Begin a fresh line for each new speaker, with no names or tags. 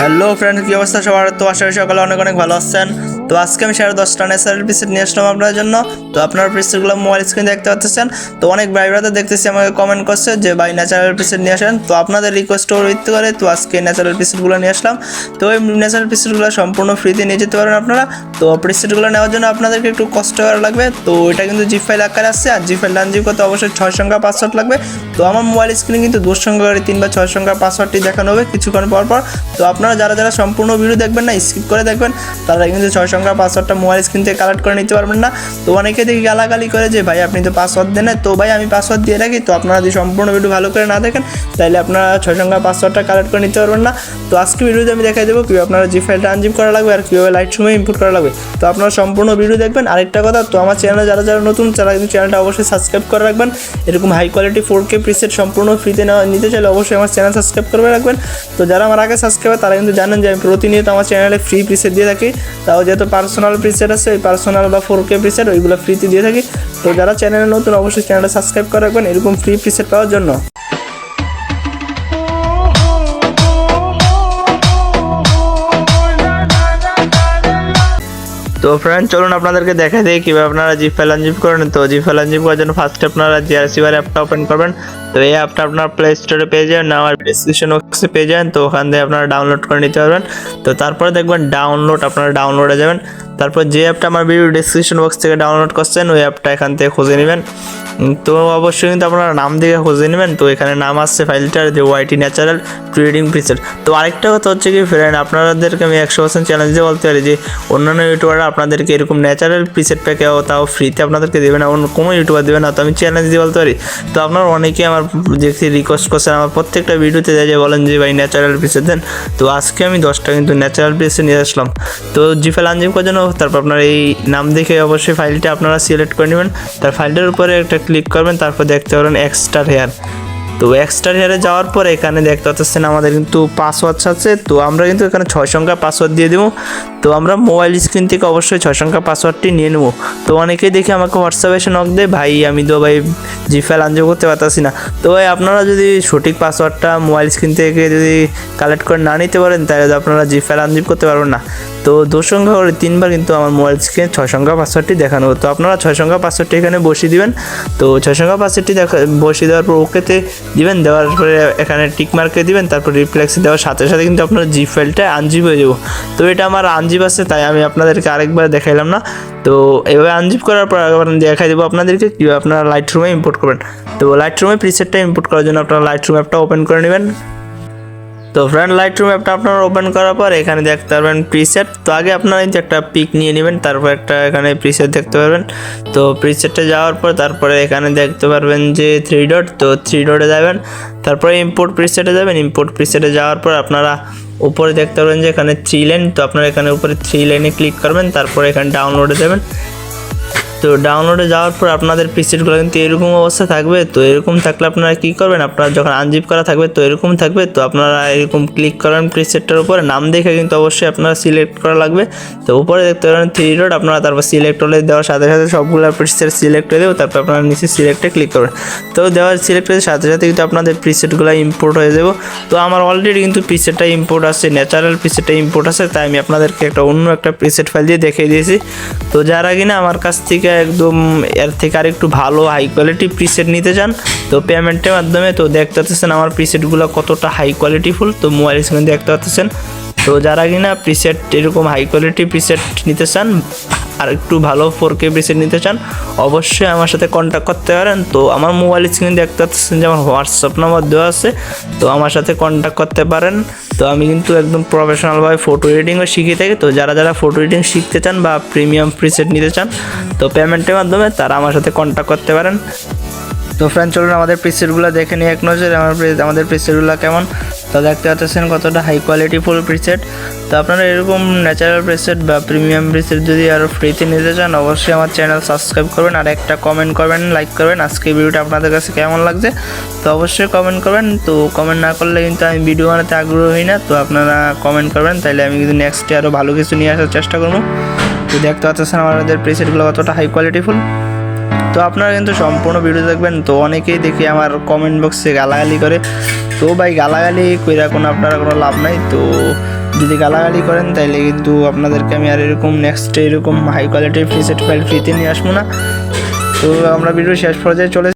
Hello friend কি অবস্থা সবার? তো আশা করি সকালে অনেক অনেক ভালো আছেন। তো আজকে আমি সাড়ে দশটা ন্যাচারাল পিসেট নিয়ে আসলাম আপনার জন্য। তো আপনার পিসেটগুলো মোবাইল স্ক্রিন দেখতে পাচ্ছেন। তো অনেক ভাই ব্রাদার দেখতেছি আমাকে কমেন্ট করছে যে, ভাই ন্যাচারাল পিসেট নিয়ে আসেন। তো আপনাদের রিকোয়েস্ট ভিত্তি করে তো আজকে ন্যাচারাল পিসেটগুলো নিয়ে আসলাম। তো এই ন্যাচারাল পিসেটগুলো সম্পূর্ণ ফ্রিতে নিয়ে যেতে পারেন আপনারা। তো পিসেটগুলো নেওয়ার জন্য আপনাদেরকে একটু কষ্ট করা লাগবে। তো এটা কিন্তু জি ফাইল আকারে আসছে আর জি ফাইল ডানজিপ করতে অবশ্যই ছয় সংখ্যা পাসওয়ার্ড লাগবে। তো আমার মোবাইল স্ক্রিনে কিন্তু দু সংখ্যা করে তিন বা ছয় সংখ্যার পাসওয়ার্ডটি দেখানো হবে কিছুক্ষণ পর পর। তো আপনারা যারা যারা সম্পূর্ণ ভিডিও দেখবেন না স্কিপ করে দেখবেন, তারা কিন্তু ছয় সংখ্যার পাসওয়ার্ডটা মোবাইল স্ক্রিন থেকে কালেক্ট করে নিতে পারবেন না। তো অনেকে দেখি গালাগালি করে যে, ভাই, আপনি তো পাসওয়ার্ড দেন। তো ভাই, আমি পাসওয়ার্ড দিয়ে রাখি। তো আপনারা যদি সম্পূর্ণ ভিডিও ভালো করে না দেখেন তাহলে আপনারা ছয় সংখ্যার পাসওয়ার্ডটা কালেক্ট করে নিতে পারবেন না। তো আজকে ভিডিওতে আমি দেখাই দেবো কীভাবে আপনারা জি ফাইলটা আনজিপ করা লাগবে আর কীভাবে লাইট সময় ইনপুট করা লাগবে। তো আপনারা সম্পূর্ণ ভিডিও দেখবেন। আরেকটা কথা, তো আমার চ্যানেলে যারা যারা নতুন, তারা কিন্তু চ্যানেলটা অবশ্যই সাবস্ক্রাইব করে রাখবেন। এরকম high quality four K preset সম্পূর্ণ ফ্রিতে নিতে চাইলে অবশ্যই আমার চ্যানেল সাবস্ক্রাইব করে রাখবেন। তো যারা আমার আগে সাবস্ক্রাইবার তারা কিন্তু জানেন যে আমি প্রতিনিয়ত আমার চ্যানেলে ফ্রি প্রিসেট দিয়ে থাকি। তাও যেহেতু পার্সোনাল প্রিসেট আছে, ওই পার্সোনাল বা ফোর কে প্রিসেট ওইগুলো ফ্রিতে দিয়ে থাকি। তো যারা চ্যানেলে নতুন, অবশ্যই চ্যানেলটা সাবস্ক্রাইব করে রাখবেন, এরকম ফ্রি প্রিসেট পাওয়ার জন্য। তো ফ্রেন্ড চলুন আপনাদেরকে দেখা দিই কীভাবে আপনারা জিপ ফাইল আনজিপ করেন। তো জিপ ফাইল আনজিপ করার জন্য ফার্স্ট আপনারা জিআরসি বার অ্যাপটা ওপেন করবেন। তো এই অ্যাপটা আপনার প্লে স্টোরে পেয়ে যাবেন আমার ডিসক্রিপশন বক্সে পেয়ে যাবেন। তো ওখান থেকে আপনারা ডাউনলোড করে নিতে পারবেন। তো তারপরে দেখবেন ডাউনলোড আপনারা ডাউনলোডে যাবেন। তারপর যে অ্যাপটা আমার ভিডিও ডিসক্রিপশন বক্স থেকে ডাউনলোড করছেন, ওই অ্যাপটা এখান থেকে খুঁজে নেবেন। তো অবশ্যই কিন্তু আপনারা নাম দিয়ে খুঁজে নেবেন। তো এখানে নাম আসছে ফাইলটার, যে ওয়াইটি ন্যাচারাল ট্রেডিং প্রিসেট তো আরেকটা কথা হচ্ছে কি ফ্রেন্ড আপনাদেরকে আমি একশো পার্সেন্ট চ্যালেঞ্জ দিয়ে বলতে পারি যে, অন্যান্য ইউটিউবাররা আপনাদেরকে এরকম ন্যাচারাল প্রিসেট প্যাকে তাও ফ্রিতে আপনাদেরকে দেবে না, অন্য কোনো ইউটিউবার দেবে না, তো আমি চ্যালেঞ্জ দিয়ে বলতে পারি। তো আপনারা অনেকেই আমার দেখছি রিকোয়েস্ট করছেন, আমার প্রত্যেকটা ভিডিওতে যায় যে বলেন যে ভাই ন্যাচারাল প্রিসেট দেন। তো আজকে আমি দশটা কিন্তু ন্যাচারাল প্রিসেট নিয়ে আসলাম। তো জিফেল আনজিম করার জন্য, তারপর আপনার এই নাম দেখে অবশ্যই ফাইলটা আপনারা সিলেক্ট করে নেবেন। তার ফাইলটার উপরে একটা ক্লিক করবেন তারপর দেখতে পারেন এক্সট্রা হেয়ার তো এক্সট্রা হেয়ারে যাওয়ার পর এখানে দেখতে পাচ্ছেন আমাদের কিন্তু পাসওয়ার্ড আছে। তো আমরা কিন্তু এখানে ছয় সংখ্যা পাসওয়ার্ড দিয়ে দেবো। তো আমরা মোবাইল স্ক্রিন থেকে অবশ্যই ছয় সংখ্যা পাসওয়ার্ডটি নিয়ে নেব। তো অনেকেই দেখে আমাকে হোয়াটসঅ্যাপে এসে নক দেয়, ভাই, আমি তো ভাই জি জিফাইল আনজো করতে পারতাছি না। তো ভাই, আপনারা যদি সঠিক পাসওয়ার্ডটা মোবাইল স্ক্রিন থেকে যদি কালেক্ট করে না নিতে পারেন, তাহলে আপনারা জি জিফাইল আনজিপ করতে পারবেন না। তো দু সংখ্যা করে তিনবার কিন্তু আমার মোবাইল স্ক্রিনে ছয় সংখ্যা পাসওয়ার্ডটি দেখানো তো আপনারা ছয় সংখ্যা পাসওয়ার্ডটি এখানে বসিয়ে দিবেন। তো ছয় সংখ্যা পাসওয়ার্ডটি দেখা বসিয়ে দেওয়ার পর ওকেতে দিবেন, দেওয়ার পরে এখানে টিক মার্কে দিবেন, তারপর রিফ্লেক্স দেওয়ার সাথে সাথে কিন্তু আপনার জি ফাইলটা আনজিপ হয়ে যাব। তো এটা আমার আনজিপ আছে, তাই আমি আপনাদেরকে আরেকবার দেখাইলাম না। তো এভাবে আনজিপ করার পর দেখাই দেবো আপনাদেরকে কীভাবে আপনারা লাইট রুমে ইম্পোর্ট করবেন। তো লাইট রুমে প্রিসেটটা ইম্পোর্ট করার জন্য আপনারা লাইট রুম অ্যাপটা ওপেন করে নেবেন। তো ফ্রেন্ড লাইট রুম অ্যাপটা আপনারা ওপেন করার পর এখানে দেখতে পারবেন প্রিসেট তো আগে আপনারা এই যে একটা পিক নিয়ে নেবেন, তারপর একটা এখানে প্রিসেট দেখতে পারবেন। তো প্রিসেটে যাওয়ার পর তারপরে এখানে দেখতে পারবেন যে থ্রি ডট তো থ্রি ডটে যাবেন। তারপরে ইম্পোর্ট প্রিসেটে যাবেন। ইম্পোর্ট প্রিসেটে যাওয়ার পর আপনারা উপরে দেখতে পারবেন যে এখানে থ্রি লাইন তো আপনারা এখানে উপরে থ্রি লাইনে ক্লিক করবেন, তারপরে এখানে ডাউনলোডে যাবেন। তো ডাউনলোডে যাওয়ার পর আপনাদের প্রিসেটগুলো কিন্তু এরকম অবস্থা থাকবে, তো এরকম থাকলে আপনারা কী করবেন? আপনারা যখন আনজিপ করা থাকবে, তো এরকম থাকবে, তো আপনারা এরকম ক্লিক করেন প্রিসেটটার উপরে, নাম দেখে কিন্তু অবশ্যই আপনারা সিলেক্ট করা লাগবে। তো উপরে দেখতে পারেন থ্রি ডট আপনারা তারপর সিলেক্ট হলে দেওয়ার সাথে সাথে সবগুলো প্রিসেট সিলেক্ট হয়ে দেবো তারপর আপনারা নিচে সিলেক্টে ক্লিক করবেন। তো দেওয়ার সিলেক্ট হয়ে সাথে সাথে কিন্তু আপনাদের প্রিসেটগুলো ইম্পোর্ট হয়ে যাব। তো আমার অলরেডি কিন্তু প্রিসেটটা ইম্পোর্ট আছে ন্যাচারাল প্রিসেটটা ইম্পোর্ট আছে, তাই আমি আপনাদেরকে একটা অন্য একটা প্রিসেট ফাইল দিয়ে দেখিয়ে দিয়েছি। তো যারা কিনা আমার কাছ থেকে একদম এর থেকে আর একটু ভালো হাই কোয়ালিটি প্রিসেট নিতে চান, তো পেমেন্টের মাধ্যমে তো দেখতে পাচ্ছেন আমার প্রিসেটগুলো কতটা হাই কোয়ালিটি ফুল তো মোবাইল স্ক্রিনে দেখতে পাচ্ছেন তো যারা কিনা প্রিসেট এরকম হাই কোয়ালিটি প্রিসেট নিতে চান আর একটু ভালো ফোর কে প্রিসেট নিতে চান, অবশ্যই আমার সাথে কন্ট্যাক্ট করতে পারেন। তো আমার মোবাইল স্ক্রিনে দেখতে পাচ্ছেন যে আমার হোয়াটসঅ্যাপ নাম্বার দেওয়া আছে, তো আমার সাথে কন্ট্যাক্ট করতে পারেন। তো আমি কিন্তু একদম প্রফেশনালভাবে ফটো এডিটিংও শিখিয়ে থাকি। তো যারা যারা ফটো এডিটিং শিখতে চান বা প্রিমিয়াম প্রিসেট নিতে চান, তো পেমেন্টের মাধ্যমে তারা আমার সাথে কন্ট্যাক্ট করতে পারেন। তো ফ্রেন্ড চলুন, আমাদের প্রিসেটগুলো দেখে নিই এক নজরে। আমার আমাদের প্রিসেটগুলো কেমন? তো দেখতে পাচ্ছেন কতটা হাই কোয়ালিটি ফুল প্রিসেট তো আপনারা এরকম ন্যাচারাল প্রিসেট বা প্রিমিয়াম প্রিসেট যদি আরও ফ্রিতে নিতে চান, অবশ্যই আমার চ্যানেল সাবস্ক্রাইব করবেন আর একটা কমেন্ট করবেন লাইক করবেন। আজকে ভিডিওটা আপনাদের কাছে কেমন লাগছে, তো অবশ্যই কমেন্ট করবেন। তো কমেন্ট না করলে কিন্তু আমি ভিডিও বানাতে আগ্রহী না, তো আপনারা কমেন্ট করবেন তাহলে আমি কিন্তু নেক্সটে আরও ভালো কিছু নিয়ে আসার চেষ্টা করব। তো দেখতে পাচ্ছেন আমাদের প্রিসেটগুলো কতটা হাই কোয়ালিটি ফুল তো আপনারা কিন্তু সম্পূর্ণ ভিডিও দেখবেন। তো অনেকেই দেখি আমার কমেন্ট বক্সে গালাগালি করে। তো ভাই, গালাগালি কইরা কোনো আপনারা কোনো লাভ নাই। তো যদি গালাগালি করেন, তাইলে কিন্তু আপনাদেরকে আমি আর এরকম নেক্সট এরকম হাই কোয়ালিটির প্রিসেট ফাইল ফ্রিতে নিয়ে আসব না। তো আমরা ভিডিও শেষ পর্যায়ে চলে